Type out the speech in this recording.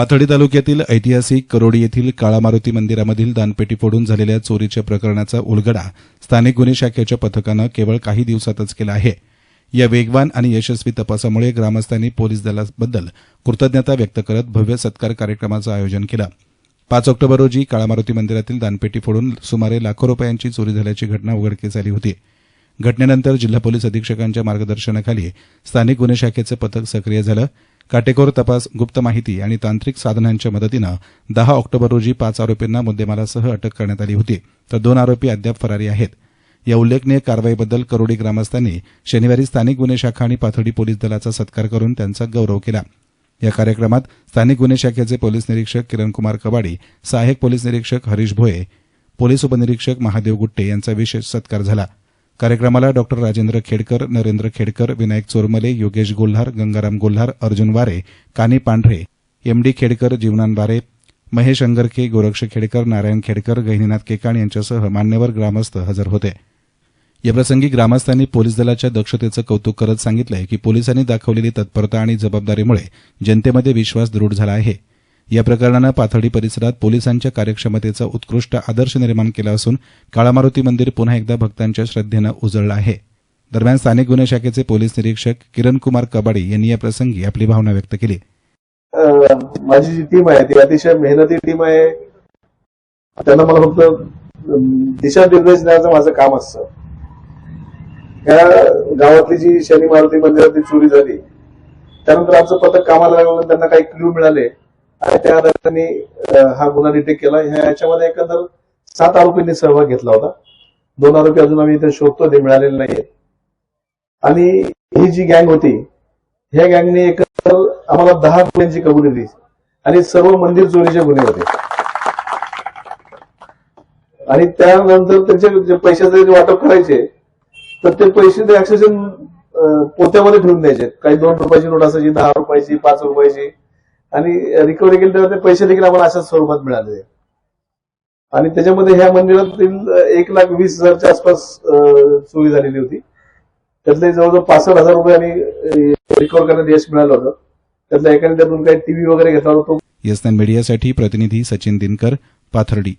पाथर्डी तालुक्यातील ऐतिहासिक करोडी येथील काळामारुती मंदिरामधील दानपेटी फोडून झालेल्या चोरीच्या प्रकरणाचा उलगडा स्थानिक गुन्हे शाखेच्या पथकानं केवळ काही दिवसातच केला आहे. या वेगवान आणि यशस्वी तपासामुळे ग्रामस्थांनी पोलीस दलाबद्दल कृतज्ञता व्यक्त करत भव्य सत्कार कार्यक्रमाचं आयोजन केलं. पाच ऑक्टोबर रोजी काळामारुती मंदिरातील दानपेटी फोडून सुमारे लाखो रुपयांची चोरी झाल्याची घटना उघडकीस आली होती. घटनेनंतर जिल्हा पोलीस अधीक्षकांच्या मार्गदर्शनाखाली स्थानिक गुन्हे शाखेचं पथक सक्रिय झालं. काटेकोर तपास गुप्त माहिती आणि तांत्रिक साधनांच्या मदतीनं दहा ऑक्टोबर रोजी पाच आरोपींना मुद्देमालासह अटक करण्यात आली होती. तर दोन आरोपी अद्याप फरारी आहेत. या उल्लेखनीय कारवाईबद्दल करोडी ग्रामस्थांनी शनिवारी स्थानिक गुन्हे शाखा आणि पाथर्डी पोलीस दलाचा सत्कार करून त्यांचा गौरव केला. या कार्यक्रमात स्थानिक गुन्हे शाखेचे पोलीस निरीक्षक किरणकुमार कबाडी सहाय्यक पोलीस निरीक्षक हरीश भोये पोलीस उपनिरीक्षक महादेव गुट्टे यांचा विशेष सत्कार झाला. कार्यक्रमाला डॉक्टर राजेंद्र खेडकर नरेंद्र खेडकर विनायक चोरमले योगेश गोल्हार गंगाराम गोल्हार अर्जुन वारे कानी पांढरे एमडी खेडकर जीवनान वारे महेश अंगरखे गोरक्ष खेडकर नारायण खेडकर गहिनीनाथ केकाण यांच्यासह मान्यवर ग्रामस्थ हजर होते. याप्रसंगी ग्रामस्थांनी पोलीस दलाच्या दक्षतेचं कौतुक करत सांगितलंय की पोलिसांनी दाखवलेली तत्परता आणि जबाबदारीमुळे जनतेमध्ये विश्वास दृढ झाला आहे. या प्रकरणानं पाथर्डी परिसरात पोलिसांच्या कार्यक्षमतेचा उत्कृष्ट आदर्श निर्माण केला असून काळामारुती मंदिर पुन्हा एकदा भक्तांच्या श्रद्धेनं उजळलं आहे. दरम्यान स्थानिक गुन्हे शाखेचे पोलीस निरीक्षक किरण कुमार कबाडी यांनी या प्रसंगी आपली भावना व्यक्त केली. माझी जी टीम आहे ती अतिशय मेहनती टीम आहे. त्यांना मला फक्त अं, दिशानिर्देश देण्याचं माझं काम असतं. या गावातली जी शनी मारुती मंदिरातली चोरी झाली त्यानंतर आमचं पथक कामाला लागलं त्यांना काही क्ल्यू मिळाले. आणि त्या त्यांनी हा गुन्हा डिटेक्ट केला. ह्या- याच्यामध्ये एकंदर सात आरोपींनी सहभाग घेतला होता. दोन आरोपी अजून आम्ही इथे शोधतो ते मिळालेले नाहीये आणि ही जी गँग होती ह्या गँगने एकंदर आम्हाला दहा गुन्ह्यांची कबुली दिली. आणि सर्व मंदिर चोरीचे गुन्हे होते. आणि त्यानंतर त्यांचे जे पैशाचे वाटप करायचे तर ते पैसे ते अक्षरशः पोत्यामध्ये ठेवून द्यायचे. काही दोन रुपयाची नोट असायची दहा रुपयाची पाच रुपयाची. आणि रिकव्हरी केली तेव्हा ते पैसे देखील आम्हाला अशाच स्वरूपात मिळाले. आणि त्याच्यामध्ये ह्या मंदिरातील एक लाख वीस हजारच्या आसपास चोरी झालेली होती. त्यातले जवळजवळ पासष्ट हजार रुपये आणि रिकव्हर करण्यात यश मिळालं होतं. त्यातल्या एकाने त्यातून काही टीव्ही वगैरे घेतला होता तो मीडियासाठी प्रतिनिधी सचिन दिनकर पाथर्डी.